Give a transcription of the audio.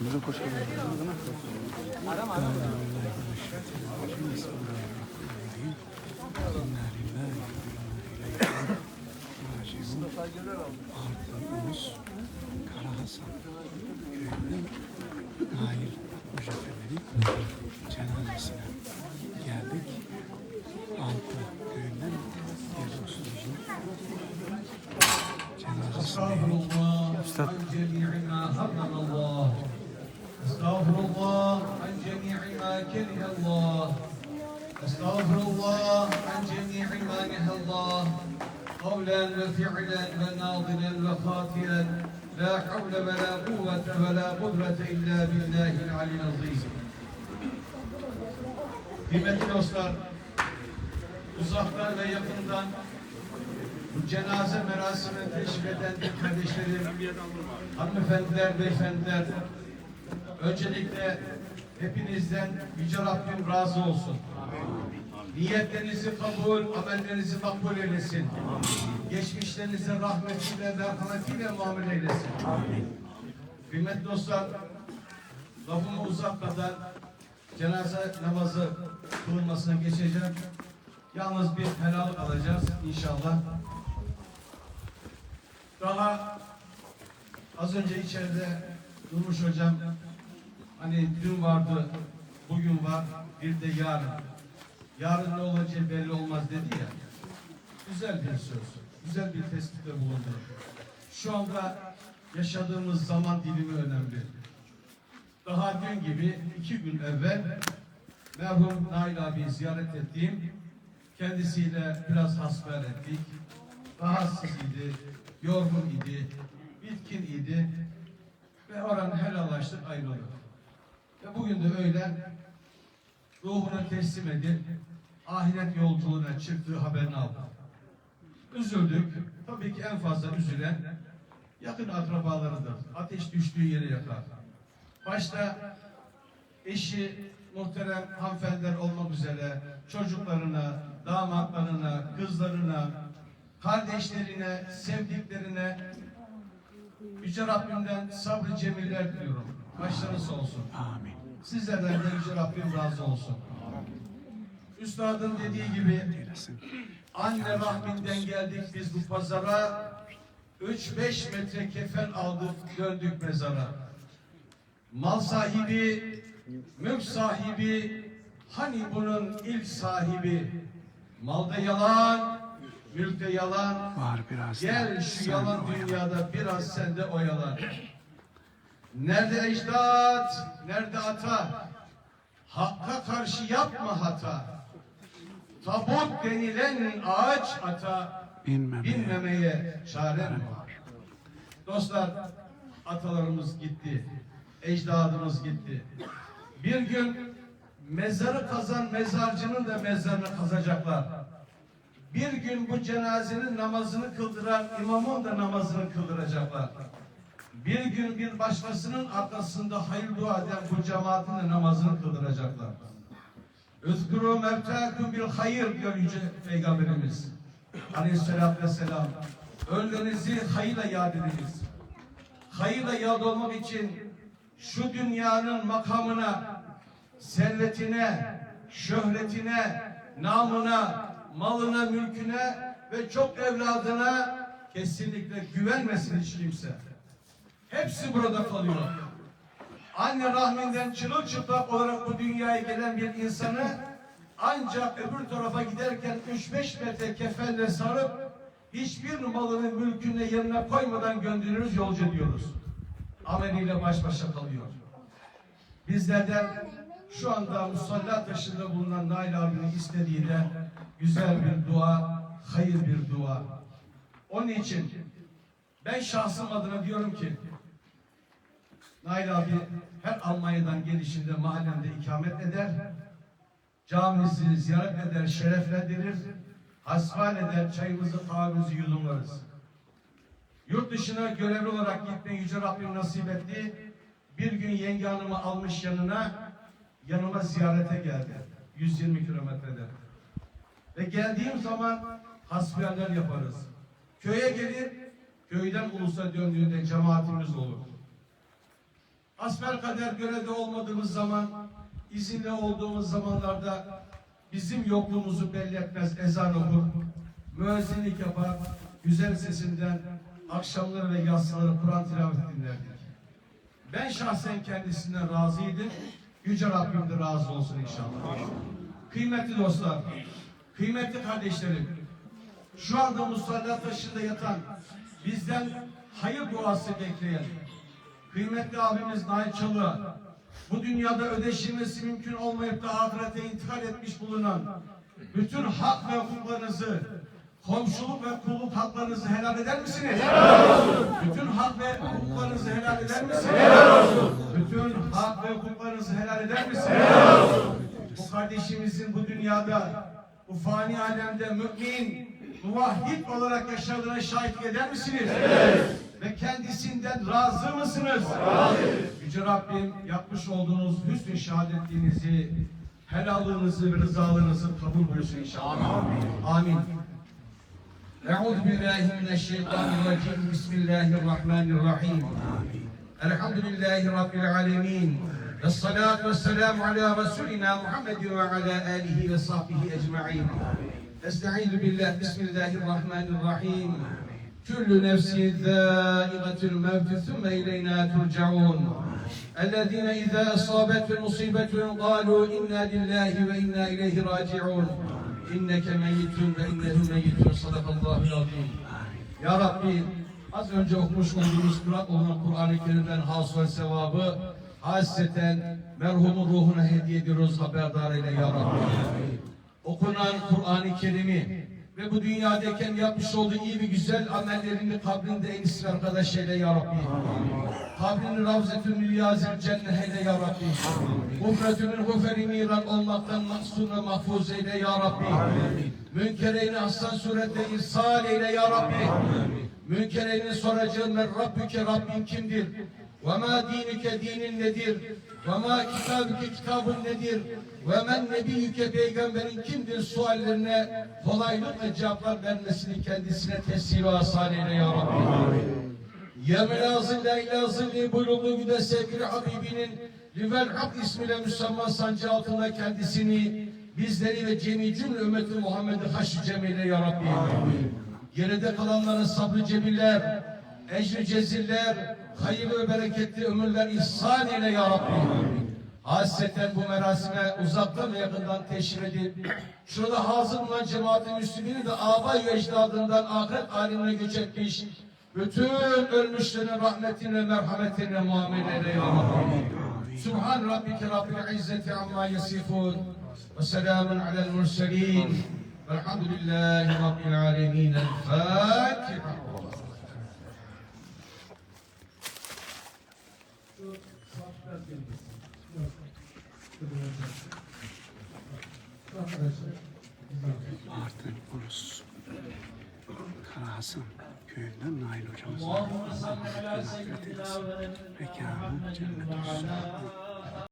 Bizim koşalım. Adam adam. Mustafa Güler Artlarımız Kara Hasan köyünün Nail Mücevherleri cenazesine geldik. Altı köyünden Yerusuzun cenazesine geldik. Üstad. عن جميع ما حرم الله استغفر الله عن جميع ما كره الله استغفر الله عن جميع ما نهى الله قولا وفعلا وناظرا وخاطئا لا حول ولا قوة ولا قدرة إلا بالله العلي العظيم Kıymetli dostlar, uzaktan ve yakından bu cenaze merasimine teşrif eden kardeşlerim, hanımefendiler, beyefendiler, öncelikle hepinizden Yüce Rabbim razı olsun. Niyetlerinizi kabul, amellerinizi makbul eylesin. Geçmişlerinize rahmetiyle, merhametiyle muamele eylesin. Kıymetli dostlar, lafımı uzatmadan cenaze namazı kılınmasına geçeceğim. Yalnız bir helallik alacağız inşallah. Daha az önce içeride Durmuş hocam hani dün vardı, bugün var, bir de yarın. Yarın ne olacağı belli olmaz dedi ya. Güzel bir söz, güzel bir tespitte bulundu. Şu anda yaşadığımız zaman dilimi önemli. Daha dün gibi iki gün evvel merhum Nail abi ziyaret ettiğim kendisiyle biraz hasbihal ettik. Rahatsız idi, yorgun idi, bitkin idi ve oran helallaştık ayrıldık. Ve bugün de öyle ruhuna teslim edip ahiret yolculuğuna çıktığı haberini aldık. Üzüldük. Tabii ki en fazla üzülen yakın akrabalarıdır. Ateş düştüğü yeri yakar. Başta eşi muhterem hanımefendiler olmak üzere çocuklarına, damatlarına, kızlarına, kardeşlerine, sevdiklerine Yüce Rabbimden sabrı cemiller diliyorum. Başları sağ olsun. Amin. Sizlerden de Yüce Rabbim razı olsun. Üstadın dediği gibi anne rahminden geldik biz bu pazara 3-5 metre kefen aldık döndük mezara. Mal sahibi, mülk sahibi, hani bunun ilk sahibi? Malda yalan, mülkte yalan. Var biraz Gel şu yalan dünyada biraz sende oyalan. Nerede ecdat, nerede ata? Hakka karşı yapma hata. Tabut denilen ağaç ata Binmemeye binmemeye çare mi var? Dostlar, atalarımız gitti. Ecdadımız gitti. Bir gün mezarı kazan mezarcının da mezarını kazacaklar. Bir gün bu cenazenin namazını kıldıran imamın da namazını kıldıracaklar. Bir gün bir başkasının arkasında hayır dua eden bu cemaatin namazını kıldıracaklar. Özgürü mevtâküm bil hayır diyor Yüce Peygamberimiz. Aleyhisselatü Vesselam. Ölülerinizi hayırla yad ediniz. Hayırla yad olmak için şu dünyanın makamına, servetine, şöhretine, namına, malına, mülküne ve çok evladına kesinlikle güvenmesin hiç kimse. Hepsi burada kalıyor. Anne rahminden çırılçıplak olarak bu dünyaya gelen bir insanı ancak öbür tarafa giderken 3-5 metre kefenle sarıp hiçbir malını mülkünü yerine koymadan göndeririz yolcu diyoruz. Ameliyle baş başa kalıyor. Bizlerden şu anda musalla taşında bulunan Nail abinin istediği de güzel bir dua, hayır bir dua. Onun için ben şahsım adına diyorum ki Nail abi her Almanya'dan gelişinde mahallemde ikamet eder. Camimizi ziyaret eder, şereflendirir. Hasbihal eder, çayımızı, kahvemizi yudumlarız. Yurt dışına görevli olarak gitmeyi Yüce Rabbim nasip etti. Bir gün yenge hanımı almış yanına, yanıma ziyarete geldi. 120 kilometrede. Ve geldiğim zaman hasbihaller yaparız. Köye gelir, köyden ulusa döndüğünde cemaatimiz olur. Asbelkader görevde olmadığımız zaman, izinli olduğumuz zamanlarda bizim yokluğumuzu belli etmez ezan okur, müezzinlik yapar, güzel sesinden akşamları ve yatsıları Kur'an tilavet dinlerdik. Ben şahsen kendisinden razıydım. Yüce Rabbim de razı olsun inşallah. Kıymetli dostlar, kıymetli kardeşlerim, şu anda musalla taşında yatan, bizden hayır duası bekleyen, kıymetli abimiz Nail Çalık'a, bu dünyada ödeşilmesi mümkün olmayıp da ahirete intikal etmiş bulunan, bütün hak ve hukuklarınızı, komşuluk ve kulluk haklarınızı helal eder misiniz? Bütün hak ve hukuklarınızı helal eder misiniz? Bütün hak ve hukuklarınızı helal eder misiniz? Bu kardeşimizin bu dünyada, bu fani alemde mümin, muvahhid olarak yaşadığına şahit eder misiniz? ve kendisinden razı mısınız? Razıyız. Yüce Rabbim yapmış olduğunuz hüsnü şehadetliğinizi, helallığınızı ve rızalığınızı kabul buyursun inşallah. Amin. Amin. Euzu billahi mineşşeytanirracim. Bismillahirrahmanirrahim. Elhamdülillahi rabbil alamin. Vessalatu vesselamu ala resulina Muhammedin ve ala alihi ve sahbihi ecmaîn. Estaizu billah. Bismillahirrahmanirrahim. Amin. أستعيذ بالله بسم الله الرحمن الرحيم كل نفس ذائقة الموت ثم إلينا ترجعون الذين إذا أصابتهم مصيبة قالوا إنا لله وإنا إليه راجعون İnneke meyyitun ve innehum meyyitun sadakallahu azim. Ya Rabbi az önce okumuş olduğumuz Kur'an olan Kur'an-ı Kerim'den hasıl sevabı hasreten merhumun ruhuna hediye ediyoruz haberdar eyle ya Rabbi. Okunan Kur'an-ı Kerim'i ve bu dünyadayken yapmış olduğu iyi ve güzel amellerini kabrinde en iyisi arkadaş eyle ya Rabbi. Kabrini Ravzetül Milyazil cennet eyle ya Rabbi. Gufretünün guferi miran olmaktan mahsun ve mahfuz eyle ya Rabbi. Münkereyni aslan surette irsal eyle ya Rabbi. Münkereyni soracağın men Rabbüke Rabbin kimdir? Ve ma dinin nedir? Ve ma kitabüke kitabın nedir? Ve men nebiyyüke peygamberin kimdir? Suallerine kolaylıkla cevaplar vermesini kendisine tesir ve asan eyle ya Rabbi. Ya melazın la ilazın li buyurduğu gibi de sevgili Habibinin Livel Hak ismiyle müsemma sancı altında kendisini bizleri ve cemi cümle ümmeti Muhammed'i haşr cemile ya Rabbi. Geride kalanların sabrı cemiller, ecri ceziller, hayırlı ve bereketli ömürler ihsan eyle ya Rabbi. Hasreten bu merasime uzaktan ve yakından teşrif edip şurada hazır bulunan cemaat-i müslümini de abay ve ecdadından ahiret alemine göç etmiş bütün ölmüşlerin rahmetine merhametine muamele eyle ya Rabbi. Subhan rabbike rabbil izzeti amma yasifun ve selamun alel murselin velhamdülillahi rabbil alemin. El Fatiha. Mardin Ulus Karahasım köyünden Nail hocamız. Allah rahmet eylesin. Mekanı cennet olsun.